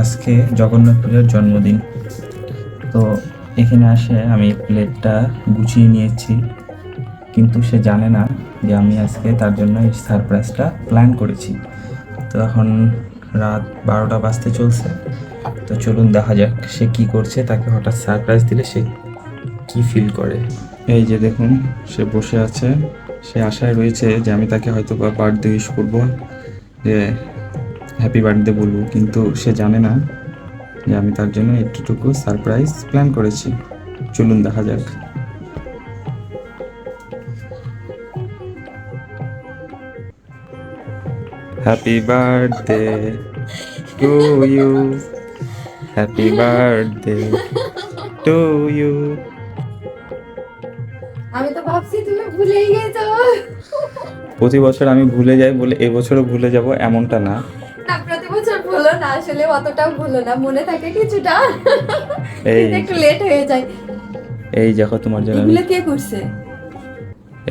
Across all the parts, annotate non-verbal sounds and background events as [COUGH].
আজকে জগন্নাথ পূজার জন্মদিন। তো এখানে আসে আমি প্লেটটা গুছিয়ে নিয়েছি, কিন্তু সে জানে না যে আমি আজকে তার জন্য এই সারপ্রাইজটা প্ল্যান করেছি। তো এখন রাত বারোটা বাজতে চলছে। তো চলুন দেখা যাক সে কি করছে, তাকে হঠাৎ সারপ্রাইজ দিলে সে কি ফিল করে। এই যে দেখুন, সে বসে আছে। সে আশায় রয়েছে যে আমি তাকে হয়তো বার্থডে উইশ করব, যে হ্যাপি বার্থডে বলব কিন্তু সে জানে না যে আমি তার জন্য একটুটুকু সারপ্রাইজ প্ল্যান করেছি। চলুন দেখা যাক। Happy birthday to you happy birthday to you আমি তো ভাবছি তুমি ভুলেই গেছো। প্রতি বছর আমি ভুলে যাই বলে এবছরও ভুলে যাব এমনটা না। না প্রতি বছর ভুলো না আসলে অতটাও ভুলো না মনে থাকে কিছুটা। এই একটু লেট হয়ে যায়। এই দেখো তোমার জন্য এগুলো কে করছে?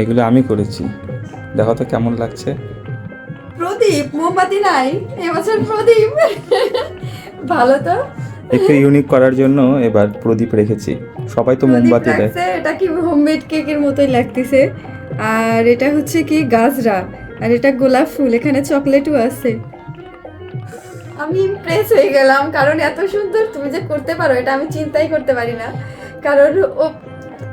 এগুলো আমি করেছি। দেখো তো কেমন লাগছে। প্রদীপ মোমবাতি নাই এবছর প্রদীপ। ভালো তো। একটু ইউনিক করার জন্য এবার প্রদীপ রেখেছি। সবাই তো মোমবাতি দেয়। এটা কি হোমমেড কেকের মতোই লাগতেছে। আর এটা হচ্ছে কি গাজরা আর এটা গোলাপ ফুল এখানে চকলেটও আছে। আমি ইমপ্রেস হয়ে গেলাম কারণ এত সুন্দর তুমি যে করতে পারো এটা আমি চিন্তাই করতে পারি না। কারণ ও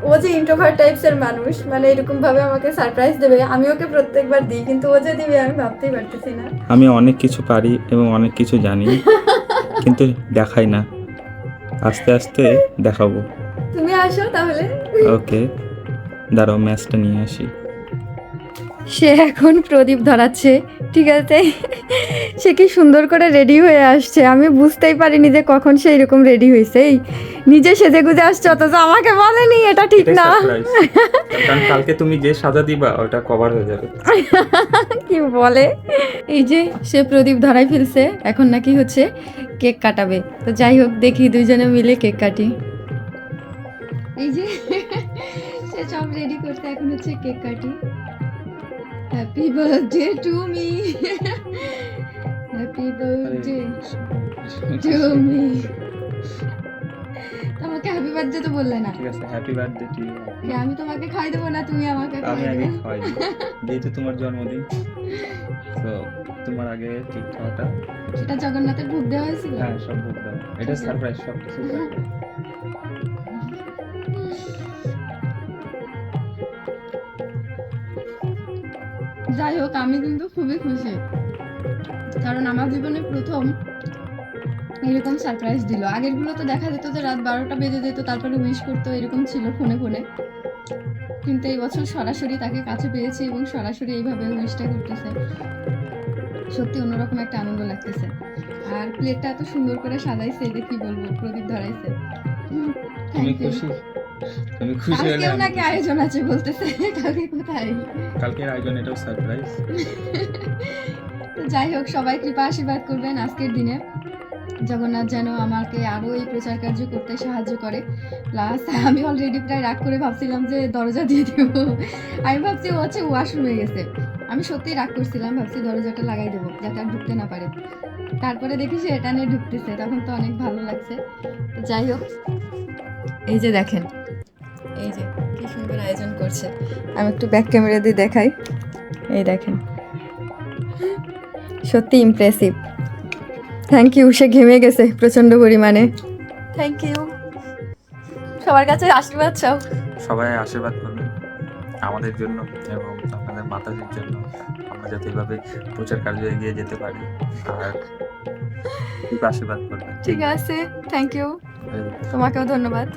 ও যে ইন্ট্রোভার্ট টাইপসের মানুষ মানে এরকম ভাবে আমাকে সারপ্রাইজ দেবে আমি ওকে প্রত্যেকবার দিই কিন্তু ও যে দিবে আমি ভাবতেই পারতেছি না। আমি অনেক কিছু পারি এবং অনেক কিছু জানি [LAUGHS] কিন্তু দেখাই না। আস্তে আস্তে দেখাবো। তুমি আসো তাহলে। ওকে দাঁড়াও ম্যাচটা নিয়ে আসি। সে এখন প্রদীপ ধরাচ্ছে ঠিক আছে? সে কি সুন্দর করে রেডি হয়ে আসছে? আমি বুঝতেই পারিনি যে কখন সে এরকম রেডি হয়েছে। এই নিজে সেজে গুজে আসছে অথচ আমাকে বলেনি এটা ঠিক না। কালকে তুমি যে সাজা দিবা ওটা কভার হয়ে যাবে। কি বলে? এই যে সে প্রদীপ ধরাই ফেলছে এখন নাকি হচ্ছে কেক কাটাবে। তো যাই হোক দেখি দুইজনে মিলে কেক কাটি। এই যে সে সব রেডি করতে এখন হচ্ছে কেক কাটি। Happy birthday to me happy birthday to me তোমাকে হ্যাপি বার্থডে তো বললে না। ঠিক আছে হ্যাপি বার্থডে টু ইউ আমি তোমাকে খাই দেবো না তুমি আমাকে আমি খাই দেবো? যেহেতু তোমার জন্মদিন তো তোমার আগে কেক খাওয়াটা। সেটা জগন্নাথের ভোগ দেওয়া হয়েছিল? হ্যাঁ সব ভোগ দাও এটা সারপ্রাইজ সব কিছু যাই হোক, আমি কিন্তু খুবই খুশি। কারণ আমার জীবনে প্রথম এরকম সারপ্রাইজ দিল। আগেরগুলো তো দেখা যেত যে রাত বারোটা বেজে যেত, তারপরে উইশ করতো এরকম ছিল ফোনে ফোনে কিন্তু এই বছর সরাসরি তাকে কাছে পেয়েছি এবং সরাসরি এইভাবে উইশটা করতেছে। সত্যি অন্যরকম একটা আনন্দ লাগতেছে। আর প্লেটটা এত সুন্দর করে সাজাইছে যে কি বলব, প্রদীপ ধরাইছে। তুমি খুশি? তুমি খুশি হলে নাকি আয়োজন আছে বলতেছে কালকে কোথায়? কালকের আয়োজন এটাও সারপ্রাইজ তো যাই হোক সবাই কৃপা আশীর্বাদ করবেন আজকের দিনে। জগন্নাথ যেন আমাকে আরও এই প্রচার কার্য করতে সাহায্য করে। প্লাস [LAUGHS] আমি অলরেডি প্রায় রাগ করে ভাবছিলাম যে দরজা দিয়ে দেব। আমি ভাবছি ও হচ্ছে ওয়াশরুমে গেছে। আমি সত্যিই রাগ করছিলাম, ভাবছি দরজাটা লাগাই দেবো যাতে আর ঢুকতে না পারে। তারপরে দেখি সে এটা নিয়ে ঢুকতেছে, তখন তো অনেক ভালো লাগছে। যাই হোক, এই যে দেখেন, এই যে কি সুন্দর আয়োজন করছে। আমি একটু ব্যাক ক্যামেরা দিয়ে দেখাই। এই দেখেন, সত্যি ইমপ্রেসিভ থ্যাংক ইউ সে ঘেমে গেছে প্রচণ্ড পরিমাণে। থ্যাংক ইউ সবার কাছে আশীর্বাদ চাও। সবাই আশীর্বাদ করবেন আমাদের জন্য এবং আপনাদের মাতাজির জন্য। আমরা যাতে এভাবে প্রচার কার্যে এগিয়ে যেতে পারি। আর আশীর্বাদ করবেন ঠিক আছে। থ্যাংক ইউ তোমাকেও ধন্যবাদ।